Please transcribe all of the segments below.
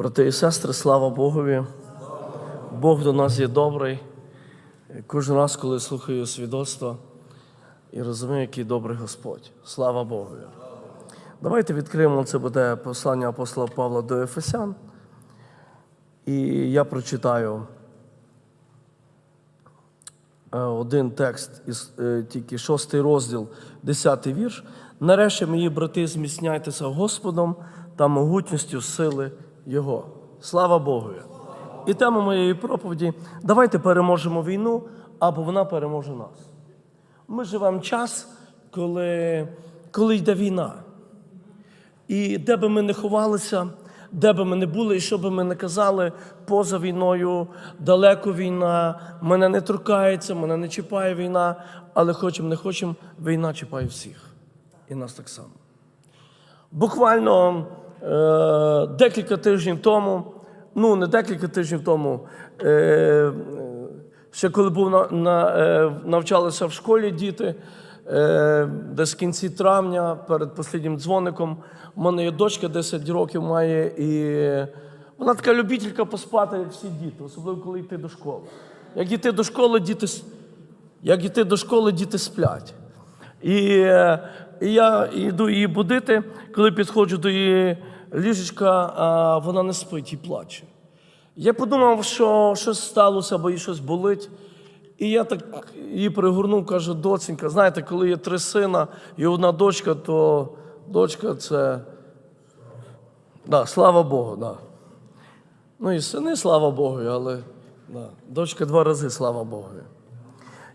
Брати і сестри, слава Богові. Бог до нас є добрий. Кожен раз, коли слухаю свідоцтва і розумію, який добрий Господь. Слава Богу. Давайте відкриємо це буде послання апостола Павла до Ефесян. І я прочитаю е, один текст е, тільки шостий розділ, десятий вірш. Нарешті, мої брати, зміцняйтеся Господом та могутністю сили Його. Слава Богу! І тема моєї проповіді: давайте переможемо війну, або вона переможе нас. Ми живемо час, коли, коли йде війна. І де би ми не ховалися, де би ми не були, і що би ми не казали, поза війною, далеко війна, мене не торкається, мене не чіпає війна, але хочемо, не хочемо, війна чіпає всіх. І нас так само. Буквально декілька тижнів тому, ну не декілька тижнів тому, е, е, ще коли був на, на, е, навчалися в школі діти, е, десь в кінці травня, перед посліднім дзвоником, у мене є дочка 10 років має, і вона така любителька поспати, як всі діти, особливо коли йти до школи. Як йти до школи, діти, як йти до школи, діти сплять. І, е, і я йду її будити, коли підходжу до її ліжечка, вона не спить і плаче. Я подумав, що щось сталося, бо їй щось болить. І я так її пригорнув, кажу, доцінька, знаєте, коли є три сина і одна дочка, то дочка це. Да, слава Богу, да. Ну і сини, слава Богу, але да, дочка два рази, слава Богу.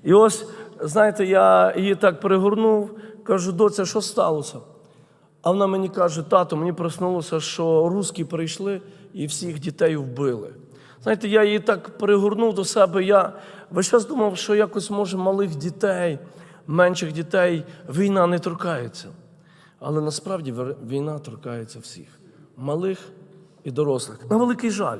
І ось, знаєте, я її так пригорнув, кажу, доця, що сталося? А вона мені каже, тато, мені проснулося, що русські прийшли і всіх дітей вбили. Знаєте, я її так пригорнув до себе. Я весь час думав, що якось може малих дітей, менших дітей війна не торкається. Але насправді війна торкається всіх малих і дорослих. На великий жаль.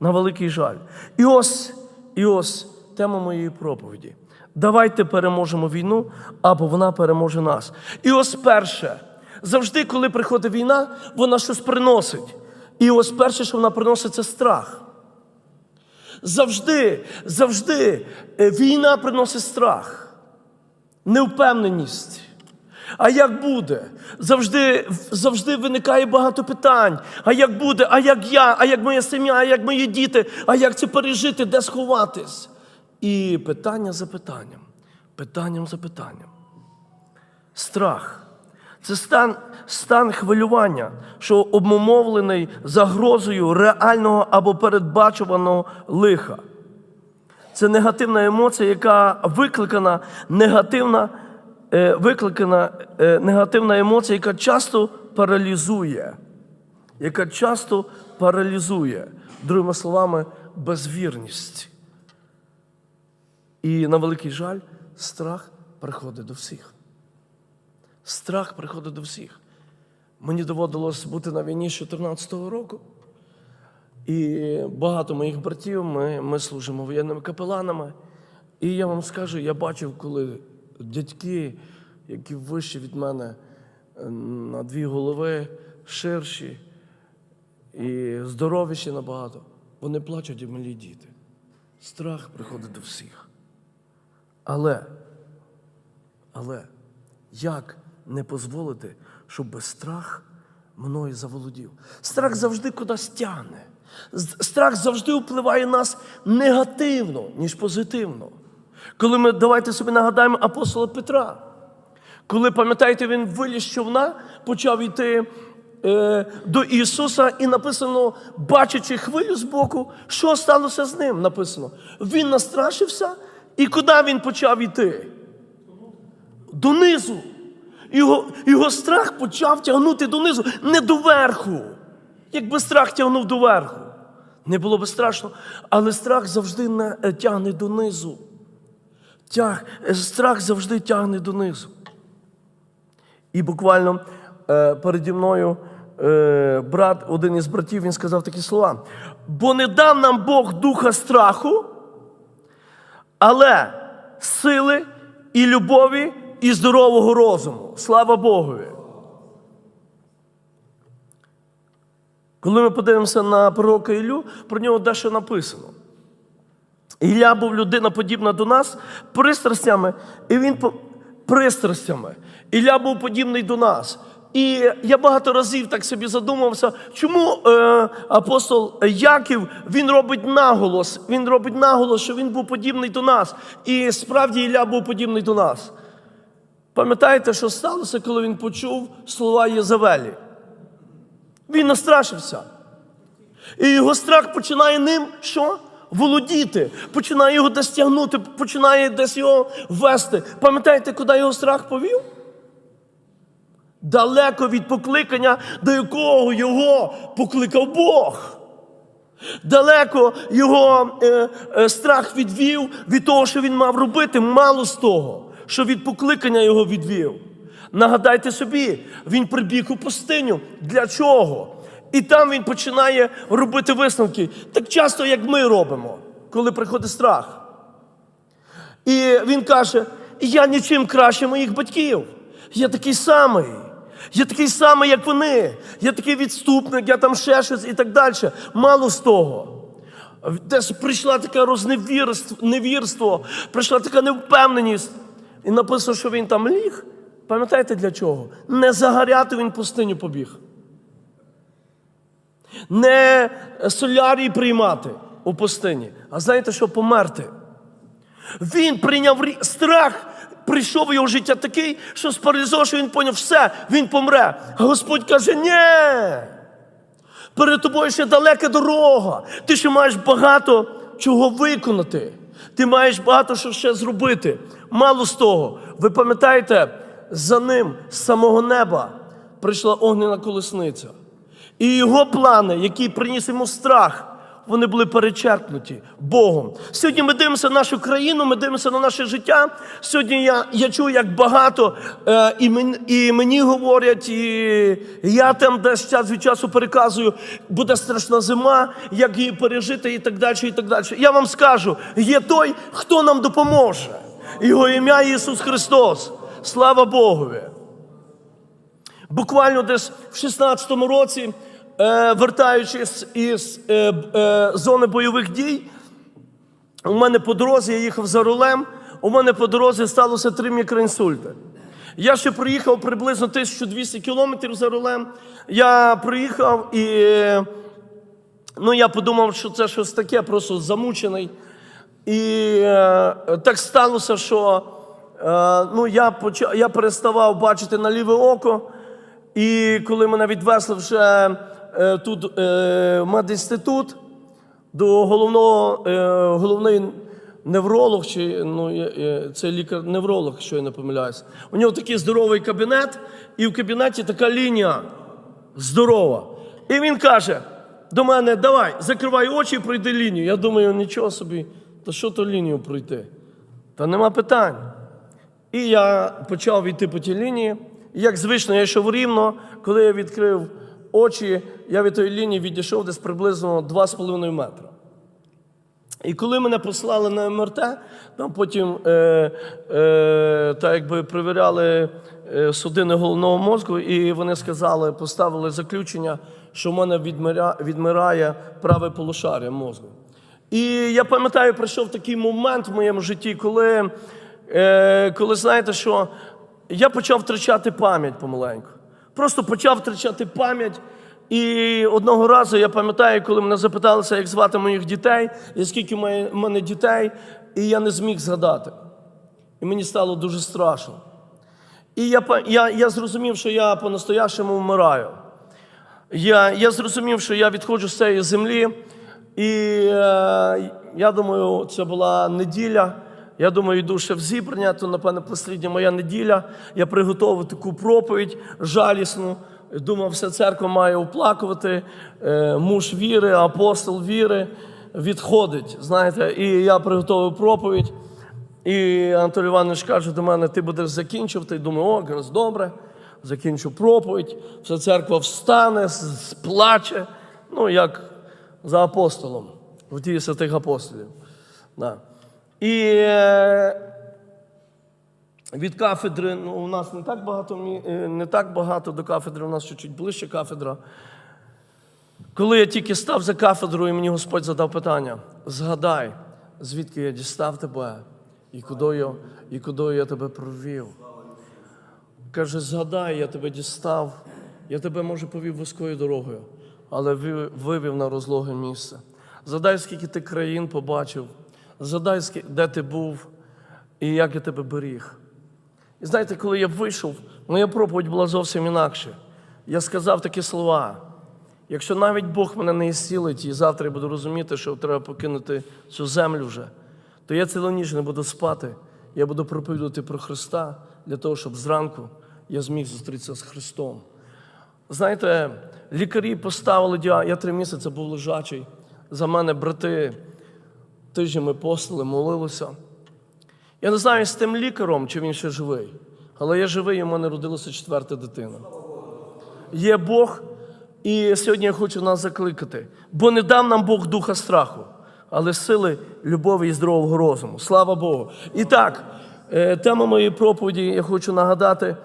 На великий жаль. І ось, і ось тема моєї проповіді. Давайте переможемо війну, або вона переможе нас. І ось перше. Завжди, коли приходить війна, вона щось приносить. І ось перше, що вона приносить, це страх. Завжди, завжди е, війна приносить страх, невпевненість. А як буде? Завжди, завжди виникає багато питань. А як буде? А як я? А як моя сім'я? А як мої діти? А як це пережити? Де сховатись? І питання за питанням, питанням за питанням. Страх це стан, стан хвилювання, що обумовлений загрозою реального або передбачуваного лиха. Це негативна емоція, яка викликана негативна, е, викликана е, негативна емоція, яка часто паралізує. Яка часто паралізує, другими словами, безвірність. І на великий жаль, страх приходить до всіх. Страх приходить до всіх. Мені доводилось бути на війні з 2014 року. І багато моїх братів, ми, ми служимо воєнними капеланами. І я вам скажу, я бачив, коли дядьки, які вищі від мене е, на дві голови, ширші і здоровіші набагато, вони плачуть і малі діти. Страх приходить до всіх. Але, але як не дозволити, щоб страх мною заволодів? Страх завжди кудись тягне. Страх завжди впливає на нас негативно, ніж позитивно. Коли ми давайте собі нагадаємо апостола Петра, коли, пам'ятаєте, він виліз з човна, почав йти е, до Ісуса, і написано, бачачи хвилю збоку, що сталося з ним? Написано. Він настрашився, і куди він почав йти? Донизу. Його, його страх почав тягнути донизу, не доверху. Якби страх тягнув доверху, не було би страшно, але страх завжди не, тягне донизу. Тяг, е, страх завжди тягне донизу. І буквально е, переді мною е, брат, один із братів, він сказав такі слова: бо не дав нам Бог духа страху, але сили і любові і здорового розуму. Слава Богові. Коли ми подивимося на пророка Ілю, про нього дещо написано. Ілля був людина подібна до нас пристрастями, і він пристрастями. Ілля був подібний до нас. І я багато разів так собі задумався, чому е, апостол Яків він робить наголос. Він робить наголос, що він був подібний до нас. І справді Ілля був подібний до нас. Пам'ятаєте, що сталося, коли він почув слова Єзавелі? Він настрашився. І його страх починає ним що? Володіти, починає його десь тягнути, починає десь його вести. Пам'ятаєте, куди його страх повів? Далеко від покликання, до якого його покликав Бог. Далеко його е, е, страх відвів від того, що він мав робити, мало з того, що від покликання його відвів. Нагадайте собі, він прибіг у пустиню. Для чого? І там він починає робити висновки. Так часто, як ми робимо, коли приходить страх. І він каже: я нічим краще моїх батьків. Я такий самий. Я такий самий, як вони. Я такий відступник, я там ще щось і так далі. Мало з того. Десь прийшла таке розневірство, невірство, прийшла така невпевненість. І написано, що він там ліг. Пам'ятаєте для чого? Не загоряти він пустиню побіг. Не солярій приймати у пустині, а знаєте, що померти. Він прийняв страх, прийшов у його життя такий, що спаралізував, що він поняв, все, він помре. А Господь каже: ні. Перед тобою ще далека дорога. Ти ще маєш багато чого виконати. Ти маєш багато що ще зробити. Мало з того, ви пам'ятаєте, за ним з самого неба прийшла огнена колесниця. І його плани, які приніс йому страх, вони були перечеркнуті Богом. Сьогодні ми дивимося на нашу країну, ми дивимося на наше життя. Сьогодні я, я чую, як багато е, і, мені, і мені говорять, і я там десь час від часу переказую, буде страшна зима, як її пережити, і так далі. і так далі. Я вам скажу: є той, хто нам допоможе. Його ім'я Ісус Христос. Слава Богові! Буквально десь в 16-му році, вертаючись із е, е, зони бойових дій, у мене по дорозі, я їхав за рулем, у мене по дорозі сталося три мікроінсульти. Я ще проїхав приблизно 1200 кілометрів за рулем. Я приїхав і е, ну, я подумав, що це щось таке, просто замучений. І е, так сталося, що е, ну, я, почав, я переставав бачити на ліве око. І коли мене відвезли вже е, тут е, медінститут, до головного е, головний невролог, чи ну, це лікар-невролог, що я не помиляюся. У нього такий здоровий кабінет, і в кабінеті така лінія здорова. І він каже до мене: давай, закривай очі і пройди лінію. Я думаю, нічого собі, та що то лінію пройти? Та нема питань. І я почав йти по тій лінії. Як звично, я йшов рівно. Коли я відкрив очі, я від тої лінії відійшов десь приблизно 2,5 метра. І коли мене послали на МРТ, там потім е, е, так якби перевіряли е, судини головного мозку, і вони сказали, поставили заключення, що в мене відмиря, відмирає праве полушаря мозку. І я пам'ятаю, прийшов такий момент в моєму житті, коли, е, коли знаєте, що я почав втрачати пам'ять помаленьку. Просто почав втрачати пам'ять. І одного разу я пам'ятаю, коли мене запиталися, як звати моїх дітей, і скільки в мене дітей, і я не зміг згадати. І мені стало дуже страшно. І я, я, я зрозумів, що я по-настоящему вмираю. Я, я зрозумів, що я відходжу з цієї землі, і е, я думаю, це була неділя. Я думаю, йду ще в зібрання, то, напевно, послідня моя неділя. Я приготував таку проповідь жалісну. Думав, вся церква має оплакувати. Е, муж віри, апостол віри відходить. Знаєте, і я приготував проповідь. І Анатолій Іванович каже до мене: ти будеш закінчувати. Думаю, о, якраз добре, закінчу проповідь, вся церква встане, сплаче, ну, як за апостолом, в дії святих апостолів. Да. І е, від кафедри, ну, у нас не так багато, е, не так багато до кафедри, у нас чуть-чуть ближче кафедра. Коли я тільки став за кафедрою, мені Господь задав питання: згадай, звідки я дістав тебе і куди я, і куди я тебе провів. Каже, згадай, я тебе дістав, я тебе, може, повів вузькою дорогою, але вивів на розлоге місце. Згадай, скільки ти країн побачив, згадай, скі- де ти був і як я тебе беріг. І знаєте, коли я вийшов, моя проповідь була зовсім інакше. Я сказав такі слова. Якщо навіть Бог мене не ісцілить, і завтра я буду розуміти, що треба покинути цю землю вже, то я цілу ніч не буду спати. Я буду проповідувати про Христа для того, щоб зранку я зміг зустрітися з Христом. Знаєте, лікарі поставили діагноз, я три місяці був лежачий. За мене брати тижнями постили, молилися. Я не знаю з тим лікарем, чи він ще живий, але я живий, і в мене родилася четверта дитина. Є Бог, і сьогодні я хочу нас закликати, бо не дав нам Бог духа страху, але сили любові і здорового розуму. Слава Богу. І так, е, тема моєї проповіді, я хочу нагадати: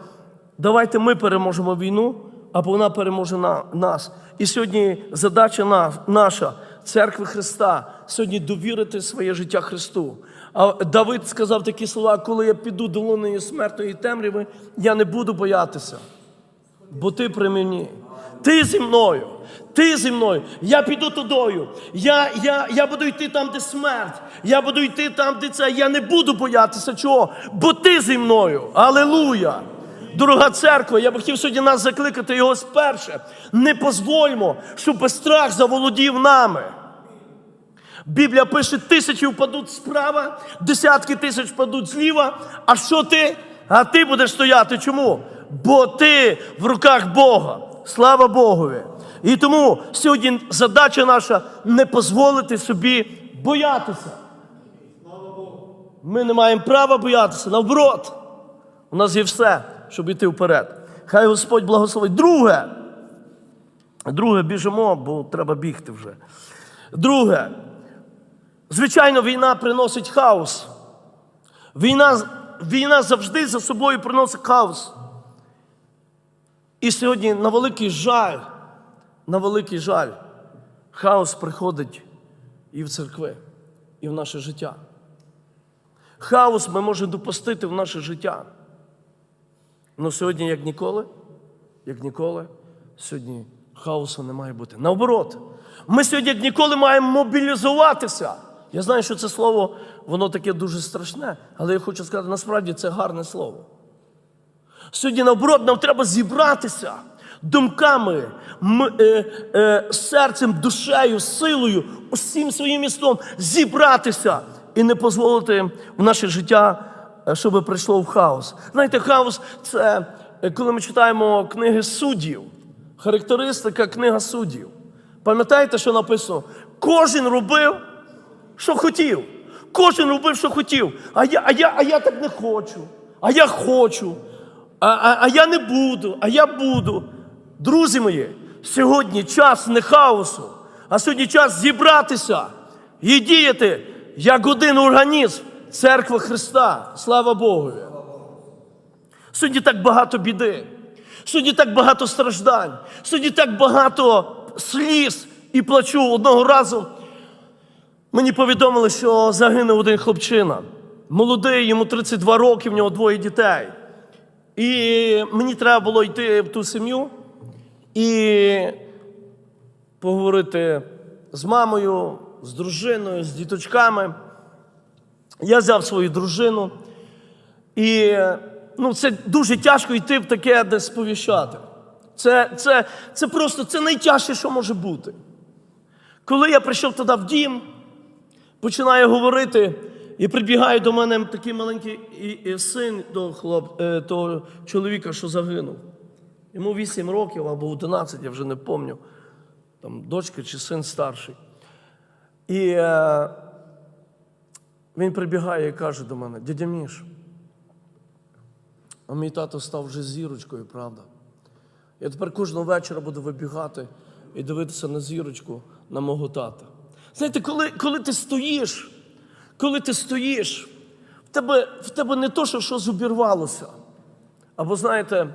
давайте ми переможемо війну, або вона переможе на нас. І сьогодні задача наша, церкви Христа, сьогодні довірити своє життя Христу. А Давид сказав такі слова: коли я піду долоною смертної темряви, я не буду боятися бо ти при мені. Ти зі мною, ти зі мною. Я піду тудою. Я, я, я буду йти там, де смерть. Я буду йти там, де це. Я не буду боятися чого, бо ти зі мною. Алелуя! Дорога церква, я би хотів сьогодні нас закликати його сперше. Не дозвольмо, щоб страх заволодів нами. Біблія пише, тисячі впадуть справа, десятки тисяч впадуть зліва. А що ти? А ти будеш стояти. Чому? Бо ти в руках Бога. Слава Богові. І тому сьогодні задача наша не дозволити собі боятися. Ми не маємо права боятися. Наоборот, у нас є все, щоб йти вперед. Хай Господь благословить. Друге. Друге, біжимо, бо треба бігти вже. Друге. Звичайно, війна приносить хаос. Війна, війна завжди за собою приносить хаос. І сьогодні на великий жаль, на великий жаль, хаос приходить і в церкви, і в наше життя. Хаос ми можемо допустити в наше життя. Ну сьогодні, як ніколи, як ніколи, сьогодні хаосу не має бути. Наоборот, ми сьогодні, як ніколи, маємо мобілізуватися. Я знаю, що це слово, воно таке дуже страшне, але я хочу сказати, насправді це гарне слово. Сьогодні, наоборот, нам треба зібратися думками, е, е, серцем, душею, силою, усім своїм містом зібратися і не дозволити в наше життя, щоб прийшло в хаос. Знаєте, хаос це е, коли ми читаємо книги суддів, характеристика книга суддів. Пам'ятаєте, що написано? Кожен робив, що хотів. Кожен робив, що хотів. А я, а я, а я так не хочу. А я хочу. А, а, а я не буду, а я буду. Друзі мої, сьогодні час не хаосу, а сьогодні час зібратися і діяти як один організм церкви Христа. Слава Богу. Сьогодні так багато біди, сьогодні так багато страждань, сьогодні так багато сліз і плачу одного разу. Мені повідомили, що загинув один хлопчина. Молодий, йому 32 роки, в нього двоє дітей. І мені треба було йти в ту сім'ю і поговорити з мамою, з дружиною, з діточками. Я взяв свою дружину, і ну, це дуже тяжко йти в таке, де сповіщати. Це, це, це просто це найтяжче, що може бути. Коли я прийшов туди в дім, починаю говорити, і прибігає до мене такий маленький і- і син того, хлоп, е, того чоловіка, що загинув. Йому 8 років або 11, я вже не пам'ятаю, там дочка чи син старший. І е, він прибігає і каже до мене: дядя Міш, а мій тато став вже зірочкою, правда? Я тепер кожного вечора буду вибігати і дивитися на зірочку на мого тата. Знаєте, коли, коли ти стоїш, коли ти стоїш, в тебе, в тебе не то, що щось обірвалося. Або знаєте,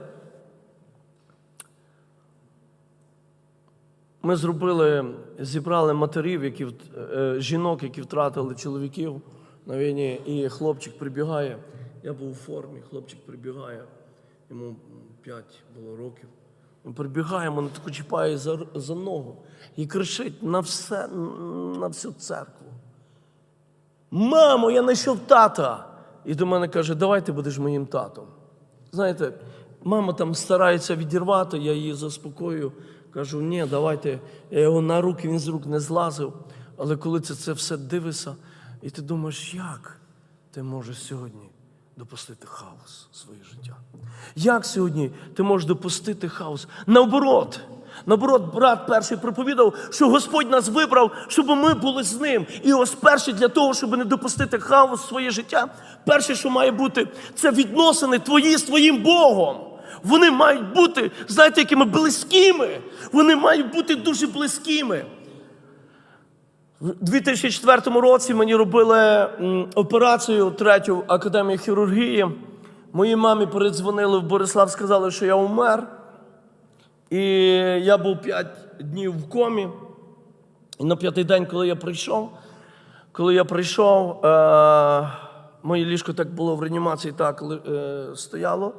ми зробили, зібрали матерів, які, е, жінок, які втратили чоловіків на війні, і хлопчик прибігає. Я був у формі, хлопчик прибігає, йому 5 було років. Він прибігає, мене таку чіпає за, за ногу і кричить на, все, на всю церкву. Мамо, я знайшов тата. І до мене каже, давай ти будеш моїм татом. Знаєте, мама там старається відірвати, я її заспокоюю. Кажу, ні, давайте. Я його на руки, він з рук не злазив. Але коли це, це все дивишся, і ти думаєш, як ти можеш сьогодні допустити хаос в своє життя? Як сьогодні ти можеш допустити хаос? Наоборот, наоборот, брат перший проповідав, що Господь нас вибрав, щоб ми були з ним. І ось перше для того, щоб не допустити хаос в своє життя, перше, що має бути, це відносини твої з твоїм Богом. Вони мають бути, знаєте, якими близькими. Вони мають бути дуже близькими. В 2004 році мені робили операцію третю академії хірургії. Моїй мамі передзвонили в Борислав, сказали, що я умер. І я був 5 днів в комі. І на п'ятий день, коли я прийшов, коли я прийшов, е- моє ліжко так було в реанімації, так е- стояло.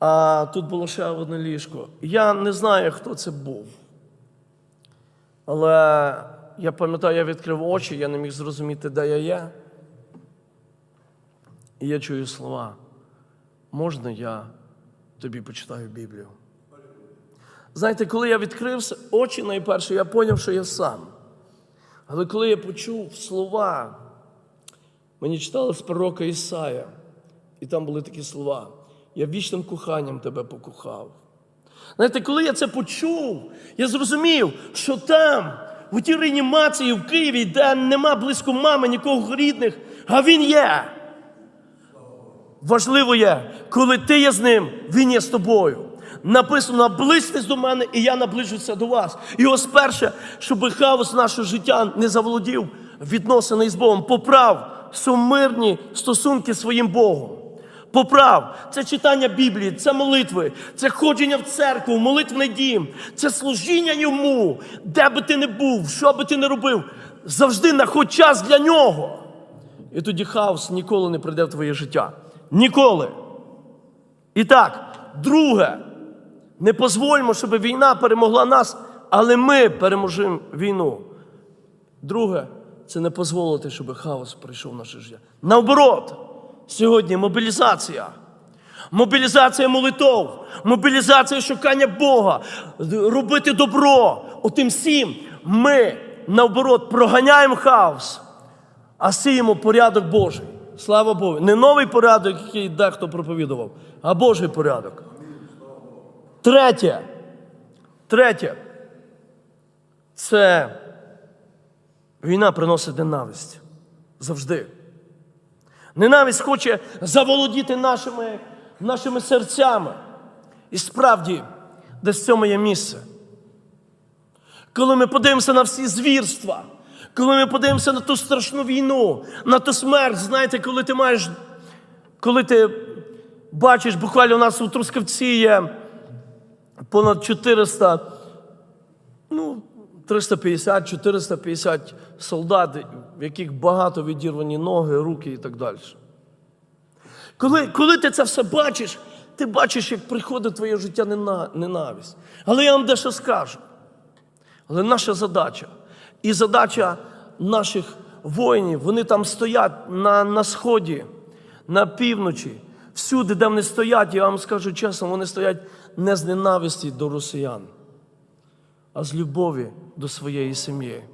А тут було ще одне ліжко. Я не знаю, хто це був. Але я пам'ятаю, я відкрив очі, я не міг зрозуміти, де я є. І я чую слова. Можна я тобі почитаю Біблію? Знаєте, коли я відкрив очі найперше, я зрозумів, що я сам. Але коли я почув слова, мені читали з пророка Ісая, і там були такі слова: Я вічним коханням тебе покохав. Знаєте, коли я це почув, я зрозумів, що там, у тій реанімації в Києві, де нема близько мами, нікого рідних, а він є. Важливо є, коли ти є з ним, він є з тобою. Написано, наблизьтесь до мене, і я наближуся до вас. І ось перше, щоб хаос нашого життя не заволодів відносини із Богом. Поправ сумирні стосунки з своїм Богом. Поправ, це читання Біблії, це молитви, це ходження в церкву, в молитвний дім, це служіння йому, де би ти не був, що би ти не робив, завжди знаходь час для нього. І тоді хаос ніколи не прийде в твоє життя. Ніколи. І так, друге, не дозвольмо, щоб війна перемогла нас, але ми переможемо війну. Друге, це не дозволити, щоб хаос прийшов в наше життя. Наоборот, сьогодні мобілізація. Мобілізація молитов, мобілізація шукання Бога, робити добро. Отим всім ми, наоборот, проганяємо хаос, а сіємо порядок Божий. Слава Богу. Не новий порядок, який дехто проповідував, а Божий порядок. Третє. Третє. Це війна приносить ненависть. Завжди. Ненависть хоче заволодіти нашими, нашими серцями. І справді, десь цьому є місце. Коли ми подивимося на всі звірства, коли ми подивимося на ту страшну війну, на ту смерть, знаєте, коли ти маєш, коли ти бачиш, буквально у нас у Трускавці є понад 400, ну, 350-450 солдат, в яких багато відірвані ноги, руки і так далі. Коли, коли ти це все бачиш, ти бачиш, як приходить твоє життя ненависть. Але я вам дещо скажу. Але наша задача і задача наших воїнів, вони там стоять на, на сході, на півночі, всюди, де вони стоять, я вам скажу чесно, вони стоять не з ненависті до росіян, а з любові до своєї сім'ї.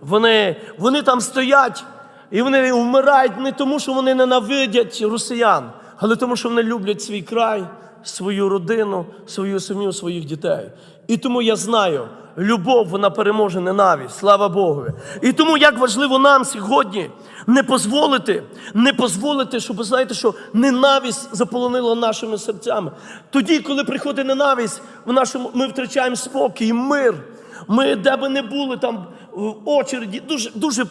Вони, вони там стоять і вони вмирають не тому, що вони ненавидять росіян, але тому, що вони люблять свій край, свою родину, свою сім'ю, своїх дітей. І тому я знаю, любов вона переможе ненависть, слава Богу. І тому як важливо нам сьогодні не дозволити, не дозволити, щоб знаєте, що ненависть заполонила нашими серцями. Тоді, коли приходить ненависть, в нашому ми втрачаємо спокій, мир. Ми де би не були там в очереді, дуже, дуже,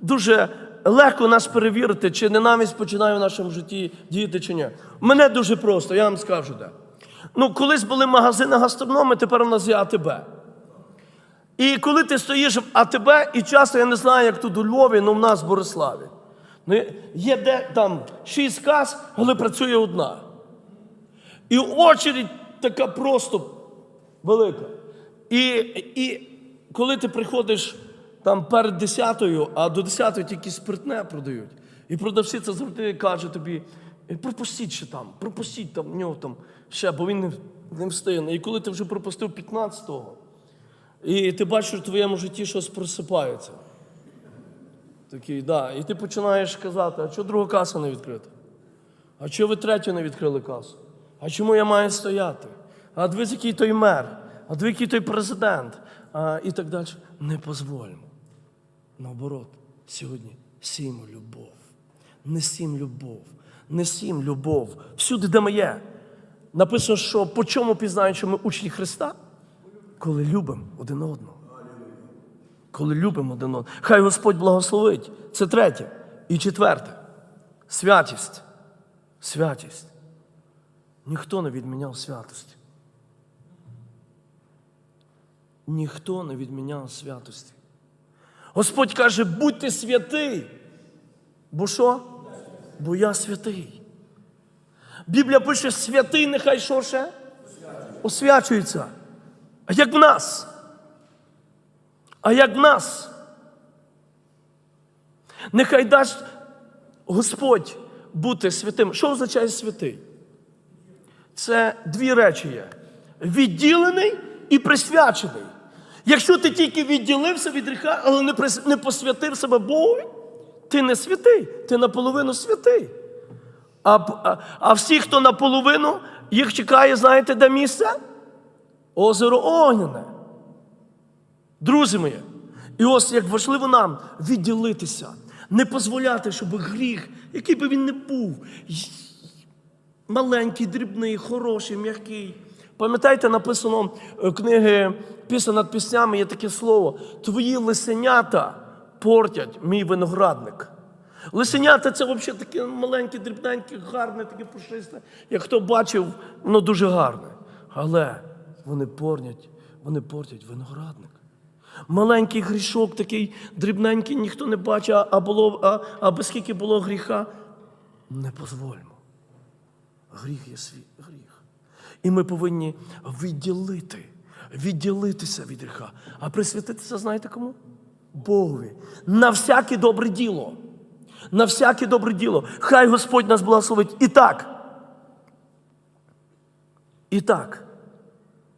дуже легко нас перевірити, чи ненависть починає в нашому житті діяти чи ні. Мене дуже просто, я вам скажу де. Ну, колись були магазини гастрономи, тепер у нас є АТБ. І коли ти стоїш, а тебе, і часто я не знаю, як тут у Львові, але в нас в Бориславі. Ну, є де там шість кас, але працює одна. І очередь така просто велика. І, і коли ти приходиш там перед десятою, а до десятої тільки спиртне продають. І продавці це завжди каже тобі: «Е, пропустіть ще там, пропустіть там в нього там ще, бо він не, не встигне. І коли ти вже пропустив 15-го, і ти бачиш, що в твоєму житті щось просипається. Такий, да. І ти починаєш казати, а чого друга каса не відкрита? А чого ви третю не відкрили касу? А чому я маю стояти? А дивись, який той мер, а дивись, який той президент, а, і так далі. Не дозволимо. Наоборот, сьогодні сіємо любов. Несім любов, несім любов. Всюди, де ми є. Написано, що по чому пізнають, що ми учні Христа? Коли любимо один одного. Коли любимо один одного. Хай Господь благословить. Це третє. І четверте. Святість. Святість. Ніхто не відміняв святості. Ніхто не відміняв святості. Господь каже, будьте святий. Бо що? Бо я святий. Біблія пише, святий, нехай що ще? Освячується. А як в нас? А як в нас? Нехай дасть Господь бути святим. Що означає святий? Це дві речі є: відділений і присвячений. Якщо ти тільки відділився від гріха, але не, не посвятив себе Богу, ти не святий, ти наполовину святий. А, а, а всі, хто наполовину, їх чекає, знаєте, де місце? Озеро Огняне. Друзі мої, і ось як важливо нам відділитися, не дозволяти, щоб гріх, який би він не був, маленький, дрібний, хороший, м'який. Пам'ятаєте, написано е, книги пісня над піснями є таке слово: твої лисенята портять мій виноградник. Лисенята це взагалі таке маленьке, дрібненьке, гарне, таке пушисте. Як хто бачив, воно дуже гарне. Але вони портять, вони портять виноградник. Маленький грішок, такий дрібненький, ніхто не бачить, а, було, а, а без скільки було гріха, не дозвольмо. Гріх є свій гріх. І ми повинні відділити, відділитися від гріха. А присвятитися, знаєте кому? Богові. На всяке добре діло. На всяке добре діло. Хай Господь нас благословить. І так. І так.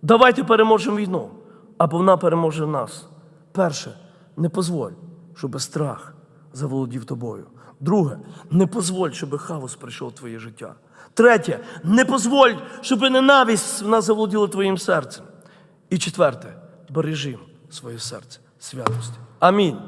Давайте переможемо війну, або вона переможе нас. Перше, не позволь, щоб страх заволодів тобою. Друге, не позволь, щоб хаос прийшов в твоє життя. Третє, не позволь, щоб ненависть вона заволоділа твоїм серцем. І четверте, бережи своє серце святості. Амінь.